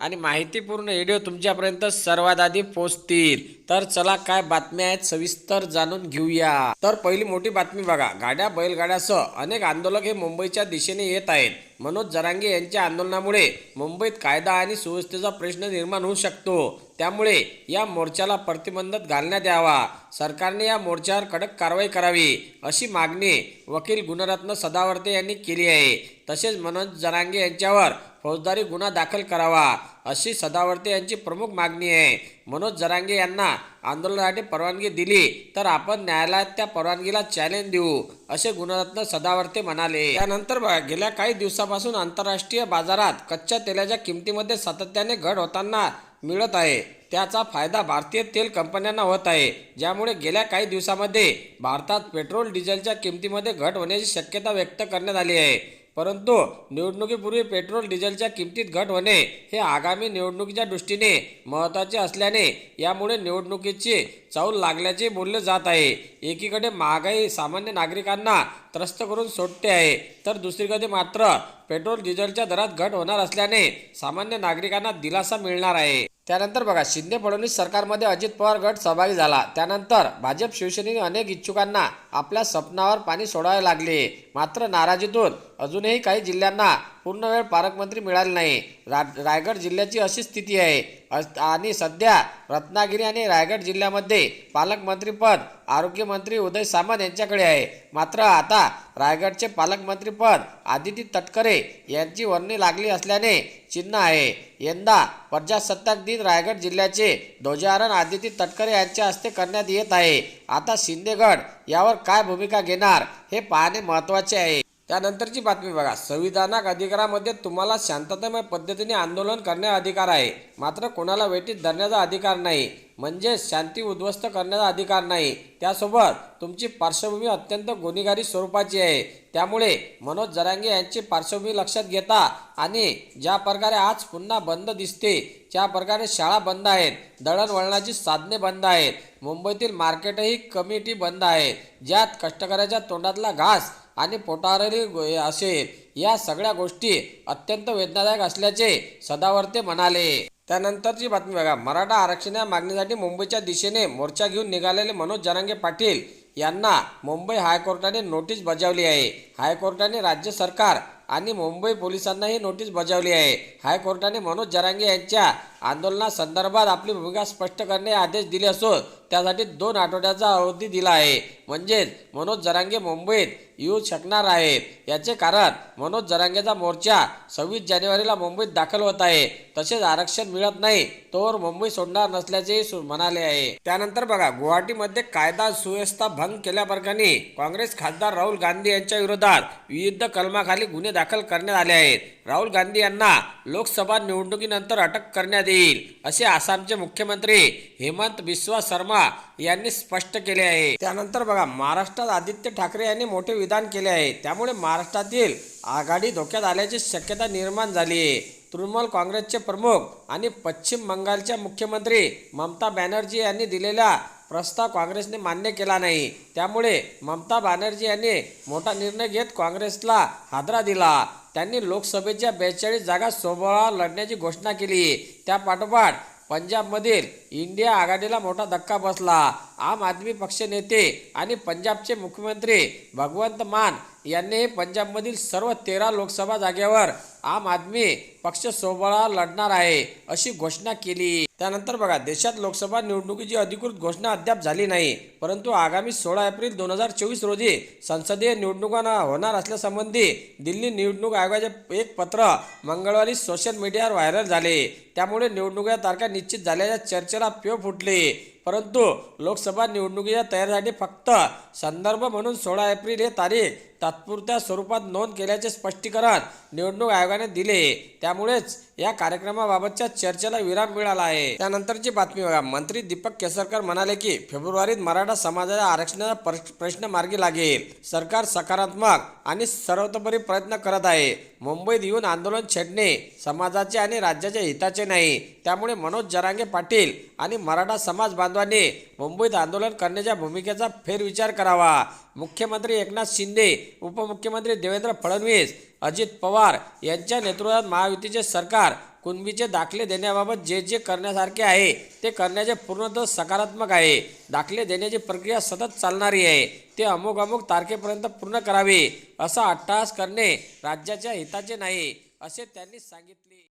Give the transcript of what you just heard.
आणि माहितीपूर्ण व्हिडिओ तुमच्यापर्यंत सर्वात आधी पोहोचतील तर चला काय बातम्या आहेत सविस्तर जाणून घेऊया. तर पहिली मोठी बातमी बघा. गाड्या बैलगाड्यासह अनेक आंदोलक हे मुंबईच्या दिशेने येत आहेत. मनोज जरांगे यांच्या आंदोलनामुळे मुंबईत कायदा आणि सुव्यवस्थेचा प्रश्न निर्माण होऊ शकतो. त्यामुळे या मोर्चाला प्रतिबंधक घालण्यात यावा. सरकारने या मोर्चावर कडक कारवाई करावी अशी मागणी वकील गुणरत्न सदावर्ते यांनी केली आहे. तसेच मनोज जरांगे यांच्यावर फौजदारी गुन्हा दाखल करावा अशी सदावर्ते यांची प्रमुख मागणी आहे. मनोज जरांगे यांना आंदोलनासाठी परवानगी दिली तर आपण न्यायालयात त्या परवानगीला चॅलेंज देऊ असे गुणरत्न सदावर्ते म्हणाले. त्यानंतर गेल्या काही दिवसापासून आंतरराष्ट्रीय बाजारात कच्च्या तेलाच्या किमतीमध्ये सातत्याने घट होताना मिळत आहे. त्याचा फायदा भारतीय तेल कंपन्यांना होत आहे ज्यामुळे गेल्या काही दिवसामध्ये भारतात पेट्रोल डिझेलच्या किमतीमध्ये घट होण्याची शक्यता व्यक्त करण्यात आली आहे. परंतु निवडणुकीपूर्वी पेट्रोल डिझेलच्या किमतीत घट होणे हे आगामी निवडणुकीच्या दृष्टीने महत्त्वाचे असल्याने यामुळे निवडणुकीची चाऊल लागल्याचे बोलले जात आहे. एकीकडे महागाई सामान्य नागरिकांना त्रस्त करून सोडते आहे तर दुसरीकडे मात्र पेट्रोल डिझेलच्या दरात घट होणार असल्याने सामान्य नागरिकांना दिलासा मिळणार आहे. त्यानंतर बघा शिंदे फडणवीस सरकारमध्ये अजित पवार गट सहभागी झाला. त्यानंतर भाजप शिवसेनेने अनेक इच्छुकांना आपल्या स्वप्नावर पाणी सोडावे लागले. मात्र नाराजीतून अजूनही काही जिल्ह्यांना पूर्णवेळ पालकमंत्री मिळाले नाही. रा रायगड जिल्ह्याची अशी स्थिती आहे. अस- आणि सध्या रत्नागिरी आणि रायगड जिल्ह्यामध्ये पालकमंत्रीपद आरोग्यमंत्री उदय सामंत यांच्याकडे आहे. मात्र आता रायगडचे पालकमंत्रीपद आदिती तटकरे यांची वर्णी लागली असल्याने चिन्ह आहे. यंदा प्रजासत्ताक दिन रायगड जिल्ह्याचे ध्वजारण आदिती तटकरे यांच्या हस्ते करण्यात येत आहे. आता शिंदेगड यावर काय भूमिका घेणार हे पाहणे महत्त्वाचे आहे. त्यानंतरची बातमी बघा. संविधानाक अधिकारामध्ये तुम्हाला शांततामय पद्धतीने आंदोलन करण्याचा अधिकार आहे. मात्र कोणाला वेटीत धरण्याचा अधिकार नाही. म्हणजे शांती उद्ध्वस्त करण्याचा अधिकार नाही. त्यासोबत तुमची पार्श्वभूमी अत्यंत गुन्हेगारी स्वरूपाची आहे. त्यामुळे मनोज जरांगे यांची पार्श्वभूमी लक्षात घेता आणि ज्या प्रकारे आज पुन्हा बंद दिसते ज्या प्रकारे शाळा बंद आहेत. दळणवळणाची साधने बंद आहेत. मुंबईतील मार्केटही कमिटी बंद आहेत ज्यात कष्टकऱ्याच्या तोंडातला घास आणि पोटारली असे असेल या सगळ्या गोष्टी अत्यंत वेदनादायक असल्याचे सदावर्ते म्हणाले. त्यानंतरची बातमी बघा. मराठा आरक्षण या मागणीसाठी मुंबईच्या दिशेने मोर्चा घेऊन निघालेले मनोज जरांगे पाटील यांना मुंबई हायकोर्टाने नोटीस बजावली आहे. हायकोर्टाने राज्य सरकार आणि मुंबई पोलिसांनाही नोटीस बजावली आहे. हायकोर्टाने मनोज जरांगे यांच्या आंदोलनासंदर्भात आपली भूमिका स्पष्ट करणे आदेश दिले असून त्यासाठी दोन आठवड्याचा अवधी दिला आहे. म्हणजेच मनोज जरांगे मुंबईत येऊ शकणार आहेत याचे कारण मनोज जरांगेचा मोर्चा सव्वीस जानेवारीला मुंबईत दाखल होत आहे. तसेच आरक्षण मिळत नाही तोवर मुंबई सोडणार नसल्याचेही म्हणाले आहे. त्यानंतर बघा गुवाहाटीमध्ये कायदा सुव्यवस्था भंग केल्याप्रकरणी काँग्रेस खासदार राहुल गांधी यांच्या विरोधात विविध कलमाखाली गुन्हे दाखल करण्यात आले आहेत. राहुल गांधी यांना लोकसभा निवडणुकीनंतर अटक करण्यात येईल असे आसामचे मुख्यमंत्री हेमंत बिस्वा शर्मा यांनी स्पष्ट केले आहे. त्यानंतर बघा महाराष्ट्रात आदित्य ठाकरे यांनी मोठे विधान केले आहे. त्यामुळे महाराष्ट्रातील आघाडी धोक्यात आल्याची शक्यता निर्माण झाली आहे. तृणमूल काँग्रेसचे प्रमुख आणि पश्चिम बंगालच्या मुख्यमंत्री ममता बॅनर्जी यांनी दिलेला प्रस्ताव काँग्रेसने मान्य केला नाही. त्यामुळे ममता बॅनर्जी यांनी मोठा निर्णय घेत काँग्रेसला हादरा दिला. त्यांनी लोकसभेच्या बेचाळीस जागा सोबळा लढण्याची घोषणा केली. त्यापाठोपाठ पंजाबमधील इंडिया आघाडीला मोठा धक्का बसला. आम आदमी पक्ष नेते आणि पंजाबचे मुख्यमंत्री भगवंत मान यांनी पंजाबमधील सर्व तेरा लोकसभा जागेवर आम आदमी पक्ष सोबळा लढणार आहे अशी घोषणा केली. त्यानंतर बघा देशात लोकसभा निवडणुकीची अधिकृत घोषणा अद्याप झाली नाही परंतु आगामी सोळा एप्रिल दोन हजार चोवीस रोजी संसदीय निवडणुकांना होणार असल्यासंबंधी दिल्ली निवडणूक आयोगाचे एक पत्र मंगळवारी सोशल मीडियावर व्हायरल झाले. त्यामुळे निवडणुका तारखा निश्चित झाल्याच्या चर्चेला प्यो फुटले. परंतु लोकसभा निवडणुकीच्या तयारीसाठी फक्त संदर्भ म्हणून सोळा एप्रिल हे तारीख तात्पुरत्या स्वरूपात नोंद केल्याचे स्पष्टीकरण निवडणूक आयोगाने दिले. त्यामुळेच या कार्यक्रमाबाबतच्या चर्चेला विराम मिळाला आहे. त्यानंतरची बातमी बघा. मंत्री दीपक केसरकर म्हणाले की फेब्रुवारीत मराठा समाजाच्या आरक्षणाचा प्रश्न मार्गी लागेल. सरकार सकारात्मक आणि सर्वतोपरी प्रयत्न करत आहे. मुंबईत येऊन आंदोलन छेडणे समाजाचे आणि राज्याच्या हिताचे नाही. त्यामुळे मनोज जरांगे पाटील आणि मराठा समाज बांधवांनी मुंबईत आंदोलन करण्याच्या भूमिकेचा फेरविचार करावा. मुख्यमंत्री एकनाथ शिंदे उपमुख्यमंत्री देवेंद्र फडणवीस अजित पवार यांच्या नेतृत्वात महायुतीचे सरकार कुणबीचे दाखले देण्याबाबत जे जे करण्यासारखे आहे ते करण्याचे पूर्णतः सकारात्मक आहे. दाखले देण्याची प्रक्रिया सतत चालणारी आहे. ते अमुक अमुक तारखेपर्यंत पूर्ण करावे असा अट्टहास करणे राज्याच्या हिताचे नाही असे त्यांनी सांगितले.